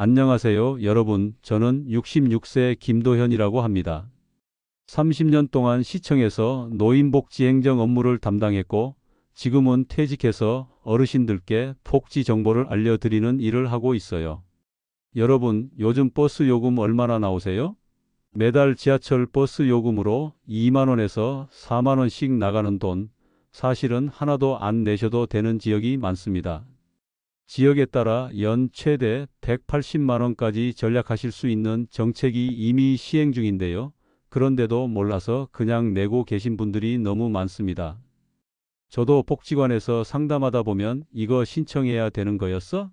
안녕하세요, 여러분. 저는 66세 김도현이라고 합니다. 30년 동안 시청에서 노인복지행정 업무를 담당했고, 지금은 퇴직해서 어르신들께 복지 정보를 알려드리는 일을 하고 있어요. 여러분, 요즘 버스 요금 얼마나 나오세요? 매달 지하철 버스 요금으로 2만원에서 4만원씩 나가는 돈, 사실은 하나도 안 내셔도 되는 지역이 많습니다. 지역에 따라 연 최대 180만원까지 절약하실 수 있는 정책이 이미 시행 중인데요. 그런데도 몰라서 그냥 내고 계신 분들이 너무 많습니다. 저도 복지관에서 상담하다 보면 이거 신청해야 되는 거였어?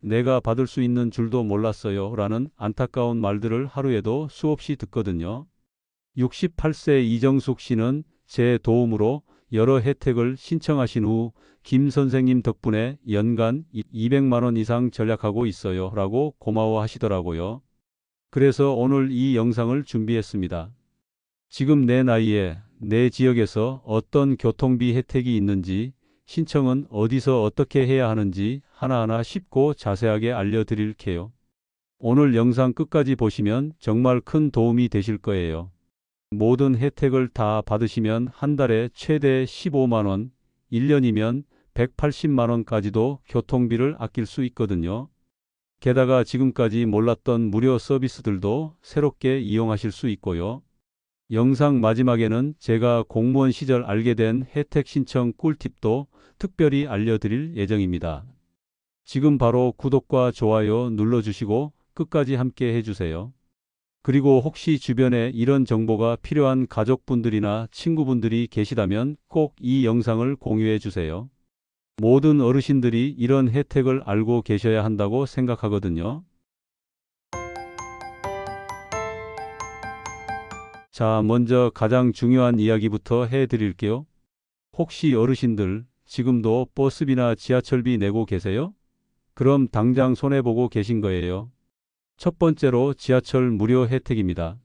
내가 받을 수 있는 줄도 몰랐어요. 라는 안타까운 말들을 하루에도 수없이 듣거든요. 68세 이정숙 씨는 제 도움으로 여러 혜택을 신청하신 후 김 선생님 덕분에 연간 200만원 이상 절약하고 있어요. 라고 고마워 하시더라고요. 그래서 오늘 이 영상을 준비했습니다. 지금 내 나이에 내 지역에서 어떤 교통비 혜택이 있는지 신청은 어디서 어떻게 해야 하는지 하나하나 쉽고 자세하게 알려드릴게요. 오늘 영상 끝까지 보시면 정말 큰 도움이 되실 거예요. 모든 혜택을 다 받으시면 한 달에 최대 15만원, 1년이면 180만원까지도 교통비를 아낄 수 있거든요. 게다가 지금까지 몰랐던 무료 서비스들도 새롭게 이용하실 수 있고요. 영상 마지막에는 제가 공무원 시절 알게 된 혜택 신청 꿀팁도 특별히 알려드릴 예정입니다. 지금 바로 구독과 좋아요 눌러주시고 끝까지 함께 해주세요. 그리고 혹시 주변에 이런 정보가 필요한 가족분들이나 친구분들이 계시다면 꼭 이 영상을 공유해 주세요. 모든 어르신들이 이런 혜택을 알고 계셔야 한다고 생각하거든요. 자, 먼저 가장 중요한 이야기부터 해 드릴게요. 혹시 어르신들 지금도 버스비나 지하철비 내고 계세요? 그럼 당장 손해보고 계신 거예요. 첫 번째로 지하철 무료 혜택입니다.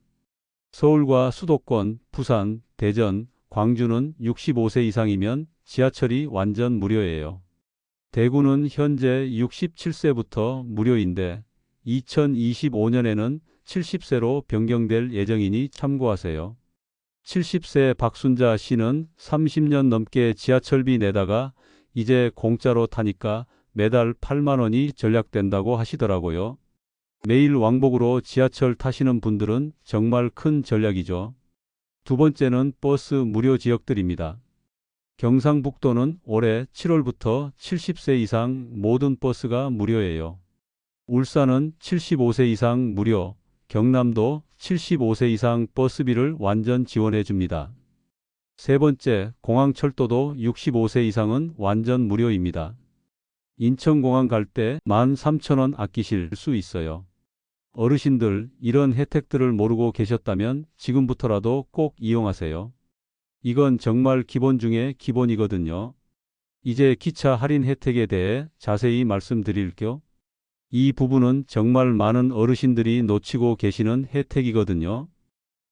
서울과 수도권, 부산, 대전, 광주는 65세 이상이면 지하철이 완전 무료예요. 대구는 현재 67세부터 무료인데 2025년에는 70세로 변경될 예정이니 참고하세요. 70세 박순자 씨는 30년 넘게 지하철비 내다가 이제 공짜로 타니까 매달 8만 원이 절약된다고 하시더라고요. 매일 왕복으로 지하철 타시는 분들은 정말 큰 전략이죠. 두 번째는 버스 무료 지역들입니다. 경상북도는 올해 7월부터 70세 이상 모든 버스가 무료예요. 울산은 75세 이상 무료, 경남도 75세 이상 버스비를 완전 지원해 줍니다. 세 번째, 공항철도도 65세 이상은 완전 무료입니다. 인천공항 갈 때 13,000원 아끼실 수 있어요. 어르신들 이런 혜택들을 모르고 계셨다면 지금부터라도 꼭 이용하세요. 이건 정말 기본 중에 기본이거든요. 이제 기차 할인 혜택에 대해 자세히 말씀드릴게요. 이 부분은 정말 많은 어르신들이 놓치고 계시는 혜택이거든요.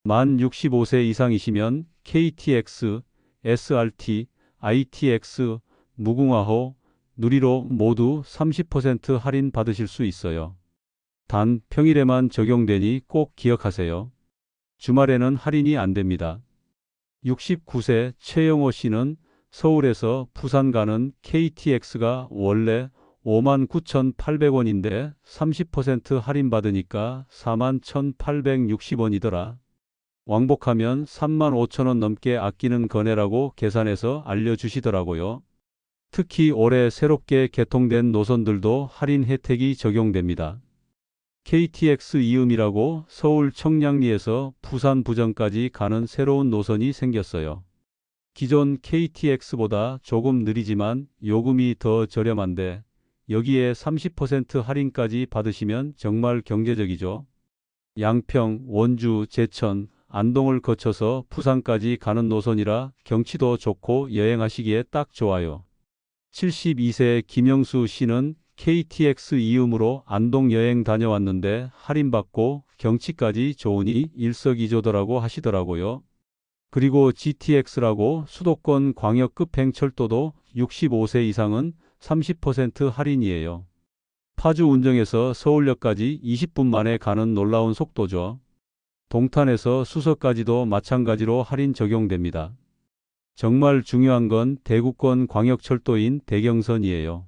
만 65세 이상이시면 KTX, SRT, ITX, 무궁화호, 누리로 모두 30% 할인 받으실 수 있어요. 단 평일에만 적용되니 꼭 기억하세요. 주말에는 할인이 안 됩니다. 69세 최영호 씨는 서울에서 부산 가는 KTX가 원래 59,800원인데 30% 할인받으니까 41,860원이더라. 왕복하면 35,000원 넘게 아끼는 거래라고 계산해서 알려주시더라고요. 특히 올해 새롭게 개통된 노선들도 할인 혜택이 적용됩니다. KTX 이음이라고 서울 청량리에서 부산 부정까지 가는 새로운 노선이 생겼어요. 기존 KTX보다 조금 느리지만 요금이 더 저렴한데 여기에 30% 할인까지 받으시면 정말 경제적이죠. 양평, 원주, 제천, 안동을 거쳐서 부산까지 가는 노선이라 경치도 좋고 여행하시기에 딱 좋아요. 72세 김영수 씨는 KTX 이음으로 안동 여행 다녀왔는데 할인받고 경치까지 좋으니 일석이조더라고 하시더라고요. 그리고 GTX라고 수도권 광역급 행철도도 65세 이상은 30% 할인이에요. 파주 운정에서 서울역까지 20분 만에 가는 놀라운 속도죠. 동탄에서 수서까지도 마찬가지로 할인 적용됩니다. 정말 중요한 건 대구권 광역철도인 대경선이에요.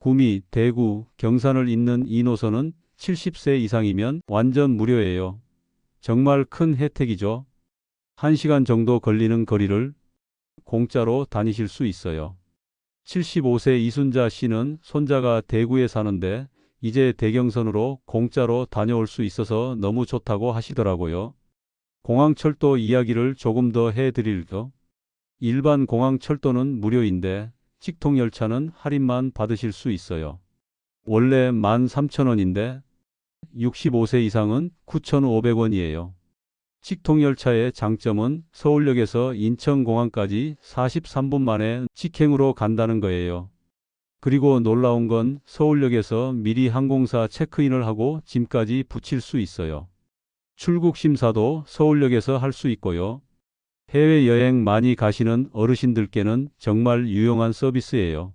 구미, 대구, 경산을 잇는 이 노선은 70세 이상이면 완전 무료예요. 정말 큰 혜택이죠. 1시간 정도 걸리는 거리를 공짜로 다니실 수 있어요. 75세 이순자 씨는 손자가 대구에 사는데 이제 대경선으로 공짜로 다녀올 수 있어서 너무 좋다고 하시더라고요. 공항철도 이야기를 조금 더 해드릴게요. 일반 공항철도는 무료인데 직통 열차는 할인만 받으실 수 있어요. 원래 13,000원인데 65세 이상은 9,500원이에요. 직통열차의 장점은 서울역에서 인천공항까지 43분 만에 직행으로 간다는 거예요. 그리고 놀라운 건 서울역에서 미리 항공사 체크인을 하고 짐까지 붙일 수 있어요. 출국 심사도 서울역에서 할 수 있고요. 해외여행 많이 가시는 어르신들께는 정말 유용한 서비스예요.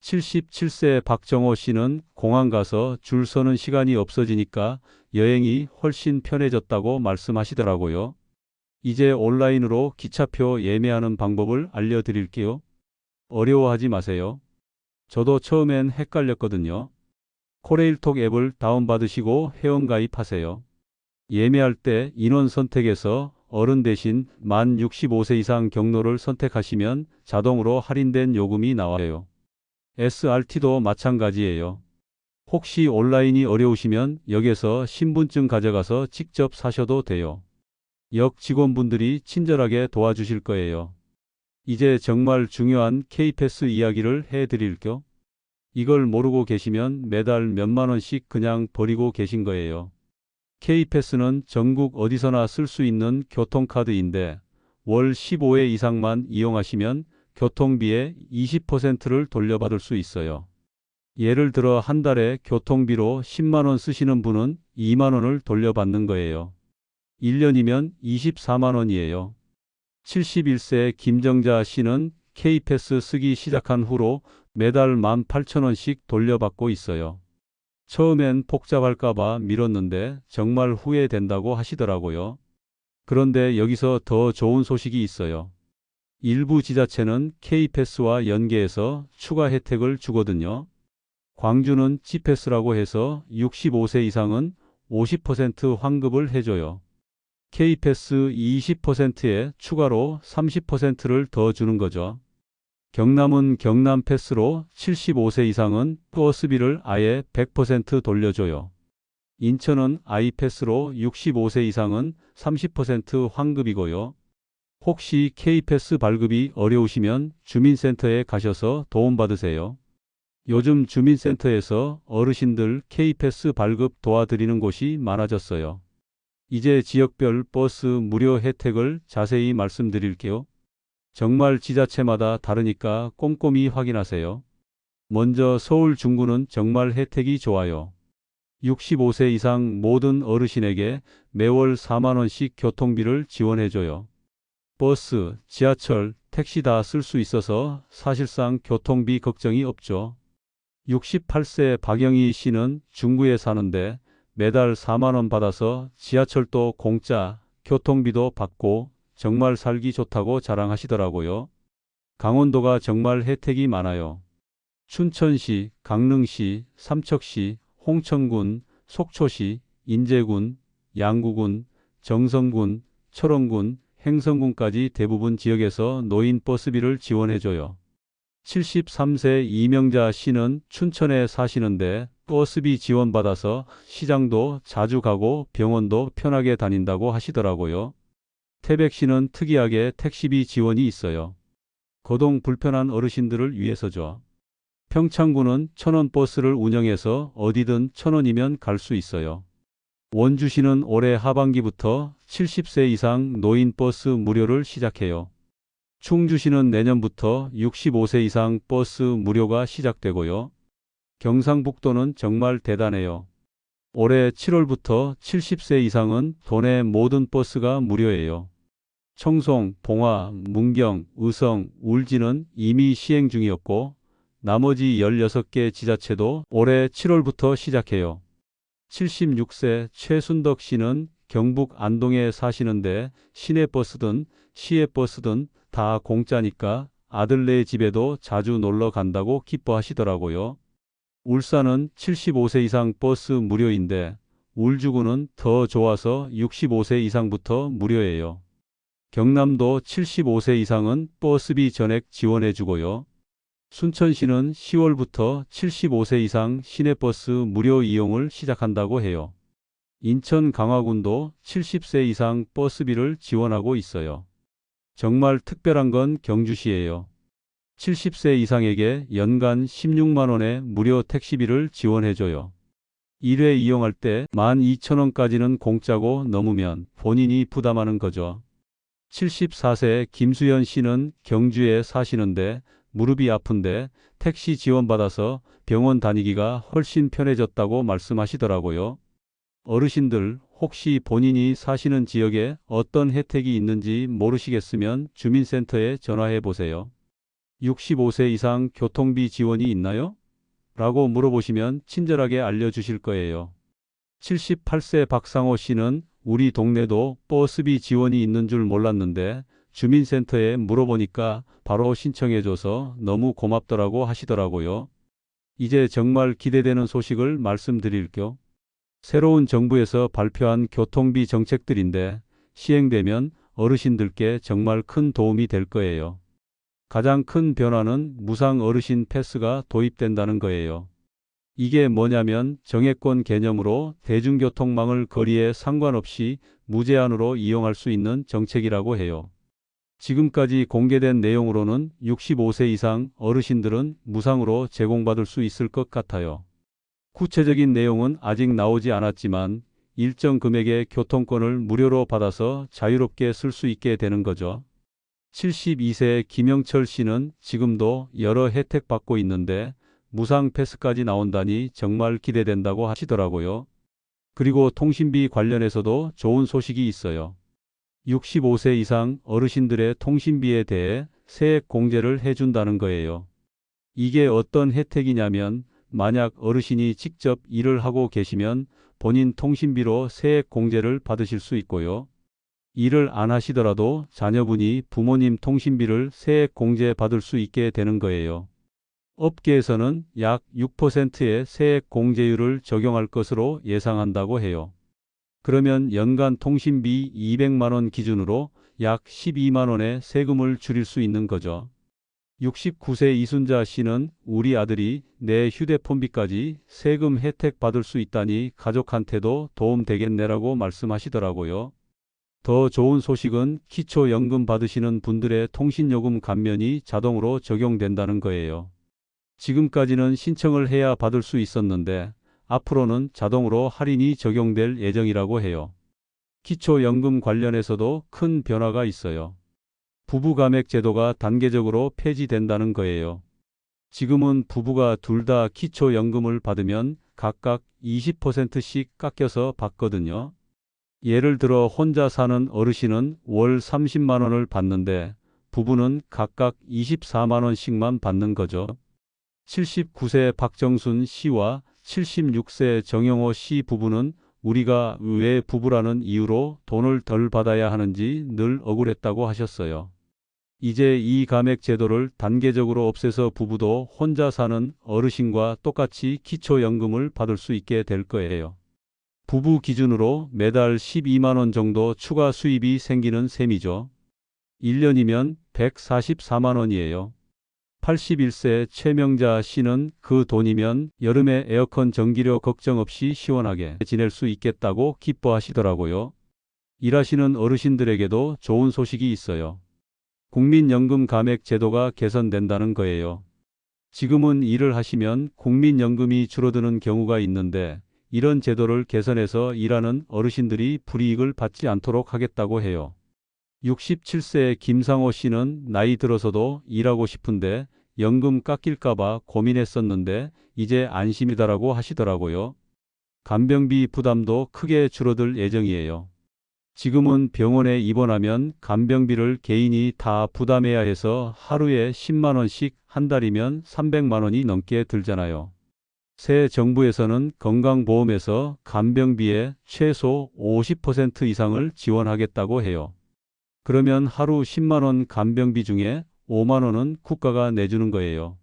77세 박정호 씨는 공항 가서 줄 서는 시간이 없어지니까 여행이 훨씬 편해졌다고 말씀하시더라고요. 이제 온라인으로 기차표 예매하는 방법을 알려드릴게요. 어려워하지 마세요. 저도 처음엔 헷갈렸거든요. 코레일톡 앱을 다운받으시고 회원가입하세요. 예매할 때 인원 선택에서 어른 대신 만 65세 이상 경로를 선택하시면 자동으로 할인된 요금이 나와요. SRT도 마찬가지예요. 혹시 온라인이 어려우시면 역에서 신분증 가져가서 직접 사셔도 돼요. 역 직원분들이 친절하게 도와주실 거예요. 이제 정말 중요한 K패스 이야기를 해드릴게요. 이걸 모르고 계시면 매달 몇만 원씩 그냥 버리고 계신 거예요. K패스는 전국 어디서나 쓸 수 있는 교통카드인데 월 15회 이상만 이용하시면 교통비의 20%를 돌려받을 수 있어요. 예를 들어 한 달에 교통비로 10만 원 쓰시는 분은 2만 원을 돌려받는 거예요. 1년이면 24만 원이에요. 71세 김정자 씨는 K패스 쓰기 시작한 후로 매달 18,000원씩 돌려받고 있어요. 처음엔 복잡할까봐 미뤘는데 정말 후회된다고 하시더라고요. 그런데 여기서 더 좋은 소식이 있어요. 일부 지자체는 K패스와 연계해서 추가 혜택을 주거든요. 광주는 G패스라고 해서 65세 이상은 50% 환급을 해줘요. K패스 20%에 추가로 30%를 더 주는 거죠. 경남은 경남 패스로 75세 이상은 버스비를 아예 100% 돌려줘요. 인천은 아이패스로 65세 이상은 30% 환급이고요. 혹시 K패스 발급이 어려우시면 주민센터에 가셔서 도움받으세요. 요즘 주민센터에서 어르신들 K패스 발급 도와드리는 곳이 많아졌어요. 이제 지역별 버스 무료 혜택을 자세히 말씀드릴게요. 정말 지자체마다 다르니까 꼼꼼히 확인하세요. 먼저 서울 중구는 정말 혜택이 좋아요. 65세 이상 모든 어르신에게 매월 4만원씩 교통비를 지원해줘요. 버스, 지하철, 택시 다 쓸 수 있어서 사실상 교통비 걱정이 없죠. 68세 박영희 씨는 중구에 사는데 매달 4만원 받아서 지하철도 공짜, 교통비도 받고 정말 살기 좋다고 자랑하시더라고요. 강원도가 정말 혜택이 많아요. 춘천시, 강릉시, 삼척시, 홍천군, 속초시, 인제군, 양구군, 정성군, 철원군, 행성군까지 대부분 지역에서 노인 버스비를 지원해줘요. 73세 이명자 씨는 춘천에 사시는데 버스비 지원받아서 시장도 자주 가고 병원도 편하게 다닌다고 하시더라고요. 태백 씨는 특이하게 택시비 지원이 있어요. 거동 불편한 어르신들을 위해서죠. 평창구는 천원 버스를 운영해서 어디든 천원이면 갈 수 있어요. 원주시는 올해 하반기부터 70세 이상 노인 버스 무료를 시작해요. 충주시는 내년부터 65세 이상 버스 무료가 시작되고요. 경상북도는 정말 대단해요. 올해 7월부터 70세 이상은 도내 모든 버스가 무료예요. 청송, 봉화, 문경, 의성, 울진은 이미 시행 중이었고 나머지 16개 지자체도 올해 7월부터 시작해요. 76세 최순덕 씨는 경북 안동에 사시는데 시내 버스든 시외 버스든 다 공짜니까 아들네 집에도 자주 놀러 간다고 기뻐하시더라고요. 울산은 75세 이상 버스 무료인데 울주군은 더 좋아서 65세 이상부터 무료예요. 경남도 75세 이상은 버스비 전액 지원해 주고요. 순천시는 10월부터 75세 이상 시내버스 무료 이용을 시작한다고 해요. 인천 강화군도 70세 이상 버스비를 지원하고 있어요. 정말 특별한 건 경주시예요. 70세 이상에게 연간 16만 원의 무료 택시비를 지원해줘요. 1회 이용할 때 12,000원까지는 공짜고 넘으면 본인이 부담하는 거죠. 74세 김수연 씨는 경주에 사시는데 무릎이 아픈데 택시 지원받아서 병원 다니기가 훨씬 편해졌다고 말씀하시더라고요. 어르신들 혹시 본인이 사시는 지역에 어떤 혜택이 있는지 모르시겠으면 주민센터에 전화해 보세요. 65세 이상 교통비 지원이 있나요? 라고 물어보시면 친절하게 알려주실 거예요. 78세 박상호 씨는 우리 동네도 버스비 지원이 있는 줄 몰랐는데 주민센터에 물어보니까 바로 신청해줘서 너무 고맙더라고 하시더라고요. 이제 정말 기대되는 소식을 말씀드릴게요. 새로운 정부에서 발표한 교통비 정책들인데 시행되면 어르신들께 정말 큰 도움이 될 거예요. 가장 큰 변화는 무상 어르신 패스가 도입된다는 거예요. 이게 뭐냐면 정액권 개념으로 대중교통망을 거리에 상관없이 무제한으로 이용할 수 있는 정책이라고 해요. 지금까지 공개된 내용으로는 65세 이상 어르신들은 무상으로 제공받을 수 있을 것 같아요. 구체적인 내용은 아직 나오지 않았지만 일정 금액의 교통권을 무료로 받아서 자유롭게 쓸 수 있게 되는 거죠. 72세 김영철 씨는 지금도 여러 혜택 받고 있는데 무상 패스까지 나온다니 정말 기대된다고 하시더라고요. 그리고 통신비 관련해서도 좋은 소식이 있어요. 65세 이상 어르신들의 통신비에 대해 세액 공제를 해준다는 거예요. 이게 어떤 혜택이냐면 만약 어르신이 직접 일을 하고 계시면 본인 통신비로 세액 공제를 받으실 수 있고요. 일을 안 하시더라도 자녀분이 부모님 통신비를 세액 공제 받을 수 있게 되는 거예요. 업계에서는 약 6%의 세액 공제율을 적용할 것으로 예상한다고 해요. 그러면 연간 통신비 200만 원 기준으로 약 12만 원의 세금을 줄일 수 있는 거죠. 69세 이순자 씨는 우리 아들이 내 휴대폰비까지 세금 혜택 받을 수 있다니 가족한테도 도움 되겠네라고 말씀하시더라고요. 더 좋은 소식은 기초연금 받으시는 분들의 통신요금 감면이 자동으로 적용된다는 거예요. 지금까지는 신청을 해야 받을 수 있었는데 앞으로는 자동으로 할인이 적용될 예정이라고 해요. 기초연금 관련해서도 큰 변화가 있어요. 부부감액 제도가 단계적으로 폐지된다는 거예요. 지금은 부부가 둘 다 기초연금을 받으면 각각 20%씩 깎여서 받거든요. 예를 들어 혼자 사는 어르신은 월 30만 원을 받는데 부부는 각각 24만 원씩만 받는 거죠. 79세 박정순 씨와 76세 정영호 씨 부부는 우리가 왜 부부라는 이유로 돈을 덜 받아야 하는지 늘 억울했다고 하셨어요. 이제 이 감액 제도를 단계적으로 없애서 부부도 혼자 사는 어르신과 똑같이 기초연금을 받을 수 있게 될 거예요. 부부 기준으로 매달 12만 원 정도 추가 수입이 생기는 셈이죠. 1년이면 144만 원이에요. 81세 최명자 씨는 그 돈이면 여름에 에어컨 전기료 걱정 없이 시원하게 지낼 수 있겠다고 기뻐하시더라고요. 일하시는 어르신들에게도 좋은 소식이 있어요. 국민연금 감액 제도가 개선된다는 거예요. 지금은 일을 하시면 국민연금이 줄어드는 경우가 있는데 이런 제도를 개선해서 일하는 어르신들이 불이익을 받지 않도록 하겠다고 해요. 67세 김상호 씨는 나이 들어서도 일하고 싶은데 연금 깎일까봐 고민했었는데 이제 안심이다라고 하시더라고요. 간병비 부담도 크게 줄어들 예정이에요. 지금은 병원에 입원하면 간병비를 개인이 다 부담해야 해서 하루에 10만 원씩 한 달이면 300만 원이 넘게 들잖아요. 새 정부에서는 건강보험에서 간병비의 최소 50% 이상을 지원하겠다고 해요. 그러면 하루 10만 원 간병비 중에 5만 원은 국가가 내주는 거예요.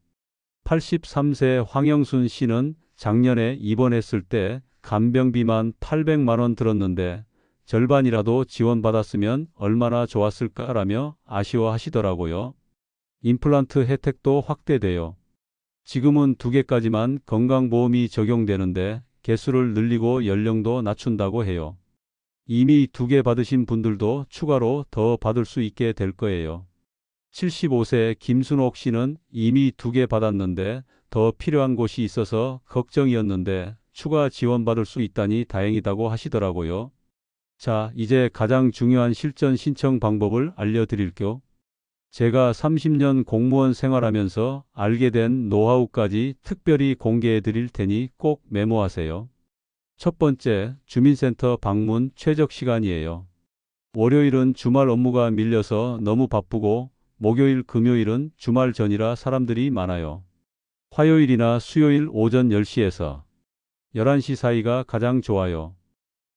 83세 황영순 씨는 작년에 입원했을 때 간병비만 800만 원 들었는데 절반이라도 지원받았으면 얼마나 좋았을까라며 아쉬워하시더라고요. 임플란트 혜택도 확대돼요. 지금은 두 개까지만 건강보험이 적용되는데 개수를 늘리고 연령도 낮춘다고 해요. 이미 두 개 받으신 분들도 추가로 더 받을 수 있게 될 거예요. 75세 김순옥 씨는 이미 두 개 받았는데 더 필요한 곳이 있어서 걱정이었는데 추가 지원받을 수 있다니 다행이다고 하시더라고요. 자, 이제 가장 중요한 실전 신청 방법을 알려드릴게요. 제가 30년 공무원 생활하면서 알게 된 노하우까지 특별히 공개해 드릴 테니 꼭 메모하세요. 첫 번째, 주민센터 방문 최적 시간이에요. 월요일은 주말 업무가 밀려서 너무 바쁘고 목요일, 금요일은 주말 전이라 사람들이 많아요. 화요일이나 수요일 오전 10시에서 11시 사이가 가장 좋아요.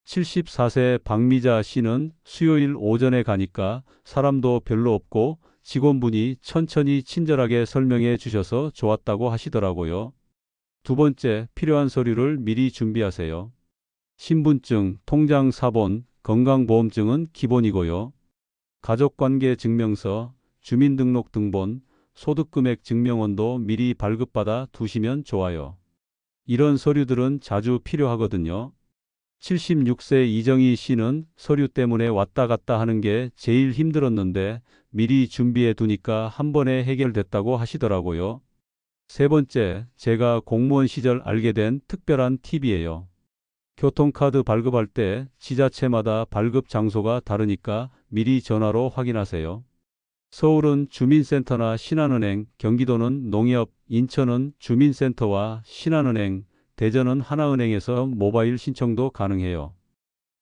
74세 박미자 씨는 수요일 오전에 가니까 사람도 별로 없고 직원분이 천천히 친절하게 설명해 주셔서 좋았다고 하시더라고요. 두 번째, 필요한 서류를 미리 준비하세요. 신분증, 통장 사본, 건강보험증은 기본이고요. 가족관계 증명서, 주민등록 등본, 소득금액 증명원도 미리 발급받아 두시면 좋아요. 이런 서류들은 자주 필요하거든요. 76세 이정희 씨는 서류 때문에 왔다 갔다 하는 게 제일 힘들었는데 미리 준비해 두니까 한 번에 해결됐다고 하시더라고요. 세 번째, 제가 공무원 시절 알게 된 특별한 팁이에요. 교통카드 발급할 때 지자체마다 발급 장소가 다르니까 미리 전화로 확인하세요. 서울은 주민센터나 신한은행, 경기도는 농협, 인천은 주민센터와 신한은행, 대전은 하나은행에서 모바일 신청도 가능해요.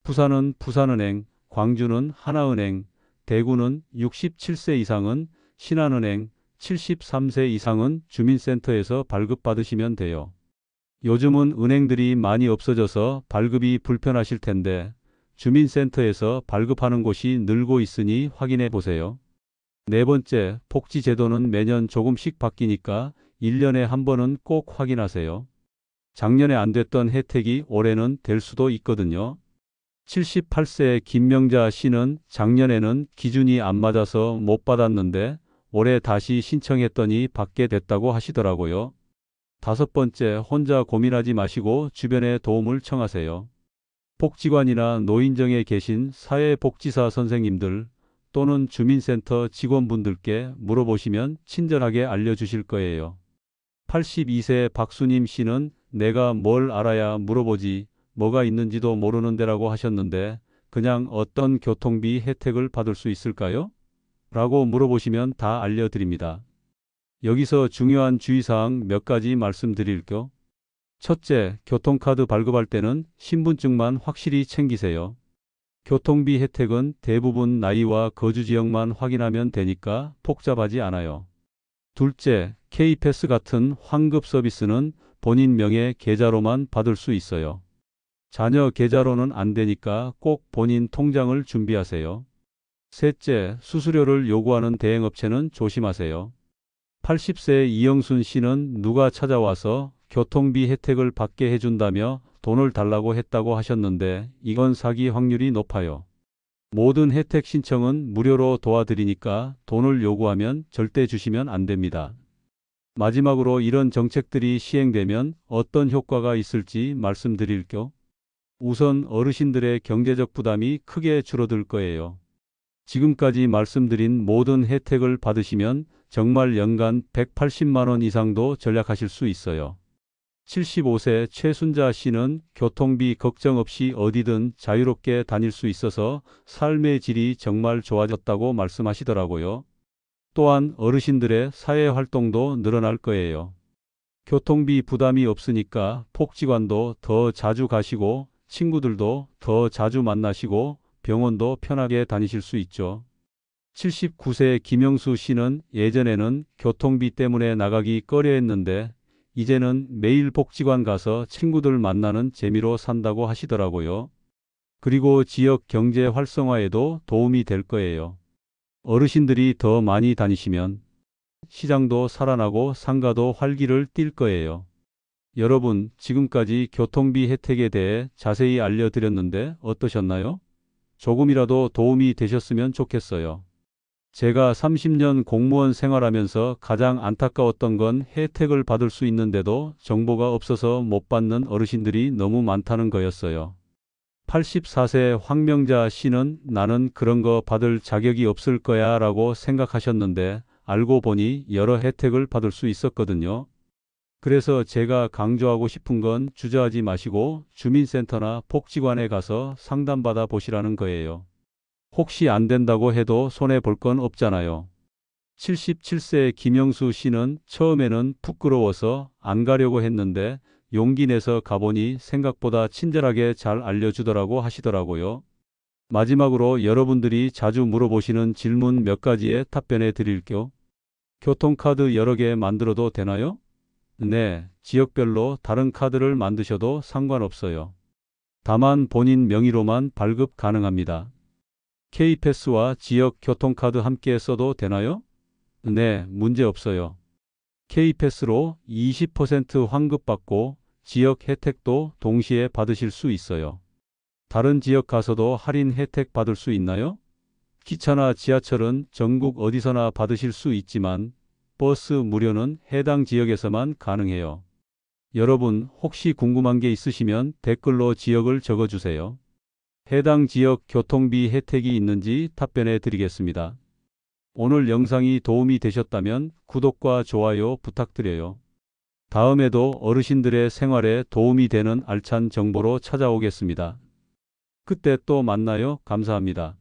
부산은 부산은행, 광주는 하나은행, 대구는 67세 이상은 신한은행, 73세 이상은 주민센터에서 발급받으시면 돼요. 요즘은 은행들이 많이 없어져서 발급이 불편하실 텐데 주민센터에서 발급하는 곳이 늘고 있으니 확인해 보세요. 네 번째, 복지제도는 매년 조금씩 바뀌니까 1년에 한 번은 꼭 확인하세요. 작년에 안 됐던 혜택이 올해는 될 수도 있거든요. 78세 김명자 씨는 작년에는 기준이 안 맞아서 못 받았는데 올해 다시 신청했더니 받게 됐다고 하시더라고요. 다섯 번째, 혼자 고민하지 마시고 주변에 도움을 청하세요. 복지관이나 노인정에 계신 사회복지사 선생님들 또는 주민센터 직원분들께 물어보시면 친절하게 알려주실 거예요. 82세 박수님 씨는 내가 뭘 알아야 물어보지 뭐가 있는지도 모르는데라고 하셨는데 그냥 어떤 교통비 혜택을 받을 수 있을까요? 라고 물어보시면 다 알려드립니다. 여기서 중요한 주의사항 몇 가지 말씀드릴게요. 첫째, 교통카드 발급할 때는 신분증만 확실히 챙기세요. 교통비 혜택은 대부분 나이와 거주 지역만 확인하면 되니까 복잡하지 않아요. 둘째, K패스 같은 환급 서비스는 본인 명의 계좌로만 받을 수 있어요. 자녀 계좌로는 안 되니까 꼭 본인 통장을 준비하세요. 셋째, 수수료를 요구하는 대행업체는 조심하세요. 80세 이영순 씨는 누가 찾아와서 교통비 혜택을 받게 해준다며 돈을 달라고 했다고 하셨는데 이건 사기 확률이 높아요. 모든 혜택 신청은 무료로 도와드리니까 돈을 요구하면 절대 주시면 안 됩니다. 마지막으로 이런 정책들이 시행되면 어떤 효과가 있을지 말씀드릴게요. 우선 어르신들의 경제적 부담이 크게 줄어들 거예요. 지금까지 말씀드린 모든 혜택을 받으시면 정말 연간 180만 원 이상도 절약하실 수 있어요. 75세 최순자 씨는 교통비 걱정 없이 어디든 자유롭게 다닐 수 있어서 삶의 질이 정말 좋아졌다고 말씀하시더라고요. 또한 어르신들의 사회 활동도 늘어날 거예요. 교통비 부담이 없으니까 복지관도 더 자주 가시고 친구들도 더 자주 만나시고 병원도 편하게 다니실 수 있죠. 79세 김영수 씨는 예전에는 교통비 때문에 나가기 꺼려했는데 이제는 매일 복지관 가서 친구들 만나는 재미로 산다고 하시더라고요. 그리고 지역 경제 활성화에도 도움이 될 거예요. 어르신들이 더 많이 다니시면 시장도 살아나고 상가도 활기를 띨 거예요. 여러분, 지금까지 교통비 혜택에 대해 자세히 알려드렸는데 어떠셨나요? 조금이라도 도움이 되셨으면 좋겠어요. 제가 30년 공무원 생활하면서 가장 안타까웠던 건 혜택을 받을 수 있는데도 정보가 없어서 못 받는 어르신들이 너무 많다는 거였어요. 84세 황명자 씨는 나는 그런 거 받을 자격이 없을 거야 라고 생각하셨는데 알고 보니 여러 혜택을 받을 수 있었거든요. 그래서 제가 강조하고 싶은 건 주저하지 마시고 주민센터나 복지관에 가서 상담받아 보시라는 거예요. 혹시 안 된다고 해도 손해 볼 건 없잖아요. 77세 김영수 씨는 처음에는 부끄러워서 안 가려고 했는데 용기 내서 가보니 생각보다 친절하게 잘 알려주더라고 하시더라고요. 마지막으로 여러분들이 자주 물어보시는 질문 몇 가지에 답변해 드릴게요. 교통카드 여러 개 만들어도 되나요? 네, 지역별로 다른 카드를 만드셔도 상관없어요. 다만 본인 명의로만 발급 가능합니다. K패스와 지역 교통카드 함께 써도 되나요? 네, 문제 없어요. K패스로 20% 환급받고 지역 혜택도 동시에 받으실 수 있어요. 다른 지역 가서도 할인 혜택 받을 수 있나요? 기차나 지하철은 전국 어디서나 받으실 수 있지만 버스 무료는 해당 지역에서만 가능해요. 여러분 혹시 궁금한 게 있으시면 댓글로 지역을 적어주세요. 해당 지역 교통비 혜택이 있는지 답변해 드리겠습니다. 오늘 영상이 도움이 되셨다면 구독과 좋아요 부탁드려요. 다음에도 어르신들의 생활에 도움이 되는 알찬 정보로 찾아오겠습니다. 그때 또 만나요. 감사합니다.